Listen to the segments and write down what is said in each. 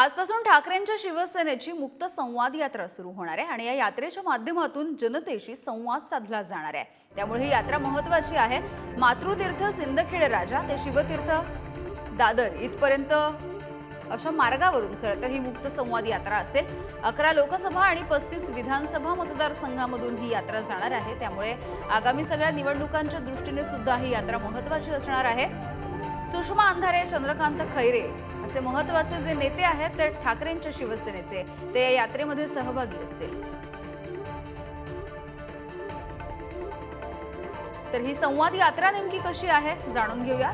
आजपासून ठाकरेंच्या शिवसेनेची मुक्त संवाद यात्रा सुरू होणार आहे आणि या यात्रेच्या माध्यमातून जनतेशी संवाद साधला जाणार आहे. त्यामुळे ही यात्रा महत्वाची आहे. मातृतीर्थ सिंदखेड राजा ते शिवतीर्थ दादर इथपर्यंत अशा मार्गावरून खरं तर ही मुक्त संवाद यात्रा असेल. अकरा लोकसभा आणि पस्तीस विधानसभा मतदारसंघामधून ही यात्रा जाणार आहे. त्यामुळे आगामी सगळ्या निवडणुकांच्या दृष्टीने सुद्धा ही यात्रा महत्वाची असणार आहे. सुषमा अंधारे चंद्रकांत खैरे असे महत्त्वाचे जे नेते आहेत ते ठाकरेंच्या शिवसेनेचे. ते या यात्रेमध्ये सहभागी असतील. तर ही संवाद यात्रा नेमकी कशी आहे जाणून घेऊया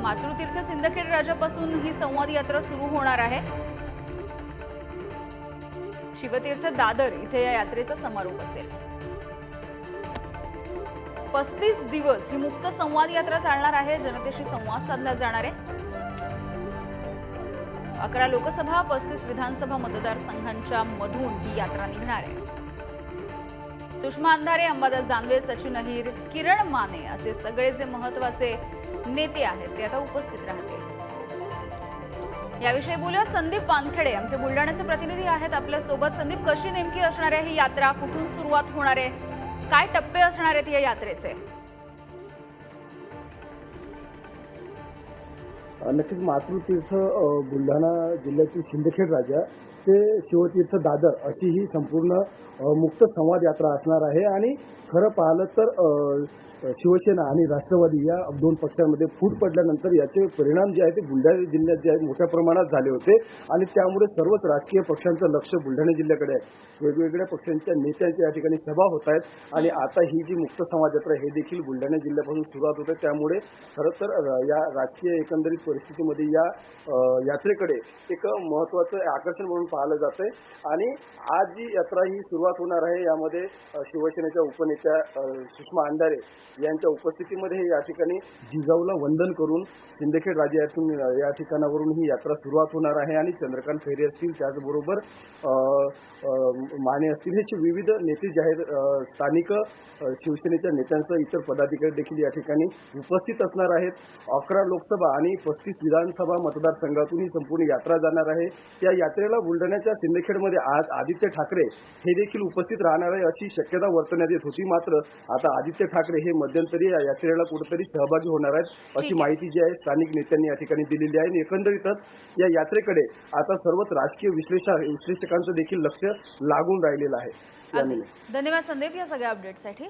मातृतीर्थ सिंदखेड राजापासून ही संवाद यात्रा सुरू होणार आहे. शिवतीर्थ दादर इथे या यात्रेचा समारोप असेल. पस्तीस दिवस ही मुक्त संवाद यात्रा चालणार आहे. जनतेशी संवाद साधला जाणार आहे. अकरा लोकसभा पस्तीस विधानसभा मतदारसंघांच्या मधून ही यात्रा निघणार आहे. सुषमा अंधारे अंबादास दानवे सचिन अहिर किरण माने असे सगळे जे महत्त्वाचे नेते आहेत ते आता उपस्थित राहतील. याविषयी बोलूया संदीप वानखेडे. आमचे बुलढाण्याचे प्रतिनिधी आहेत आपल्यासोबत संदीप कशी नेमकी असणार आहे ही यात्रा? कुठून सुरुवात होणार आहे? काय टप्पे असणार आहेत या यात्रेचे? नक्कीच मातृतीर्थ बुलढाणा जिल्ह्यातील सिंदखेड राजा ते शिवतीर्थ दादर अशी ही संपूर्ण मुक्त संवाद यात्रा असणार आहे. आणि खरं पाहिलं तर शिवसेना आणि राष्ट्रवादी या दोन पक्षांमध्ये फूट पडल्यानंतर याचे परिणाम जे आहे ते बुलढाणा जिल्ह्यात जे आहे मोठ्या प्रमाणात झाले होते. आणि त्यामुळे सर्वच राजकीय पक्षांचं लक्ष बुलढाणा जिल्ह्याकडे आहे. वेगवेगळ्या पक्षांच्या नेत्यांच्या या ठिकाणी सभा होत आहेत. आणि आता ही जी मुक्त संवाद यात्रा हे देखील बुलढाणा जिल्ह्यापासून सुरुवात होते. त्यामुळे खरं तर या राजकीय एकंदरीत परिस्थितीमध्ये या यात्रेकडे एक महत्वाचं आकर्षण म्हणून पाहिलं जातंय. आणि आज जी यात्रा ही सुरुवात होणार आहे यामध्ये शिवसेनेच्या उपनेत्या सुषमा अंधारे यांच्या उपस्थितीमध्ये या ठिकाणी जिजाऊला वंदन करून सिंदखेड राजा यातून या ठिकाणावरून ही यात्रा सुरुवात होणार आहे. आणि चंद्रकांत खैरे असतील त्याचबरोबर माने असतील हे जे विविध नेते जे आहेत स्थानिक शिवसेनेच्या नेत्यांसह इतर पदाधिकारी देखील या ठिकाणी उपस्थित असणार आहेत. अकरा लोकसभा आणि पस्तीस विधानसभा मतदारसंघातून ही संपूर्ण यात्रा जाणार आहे. या यात्रेला बुलढाणा बुलढाण्याच्या सिंदखेडमध्ये आज आदित्य ठाकरे हे देखील उपस्थित राहणार आहे अशी शक्यता वर्तवण्यात येत होती. मात्र आता आदित्य ठाकरे हे मध्यंतरी या यात्रेला कुठेतरी सहभागी होणार आहेत अशी. माहिती जी आहे स्थानिक नेत्यांनी या ठिकाणी दिलेली आहे. आणि एकंदरीतच या यात्रेकडे आता सर्वच राजकीय विश्लेषक विश्लेषकांचं देखील लक्ष लागून राहिलेलं आहे. धन्यवाद संदीप या सगळ्या अपडेटसाठी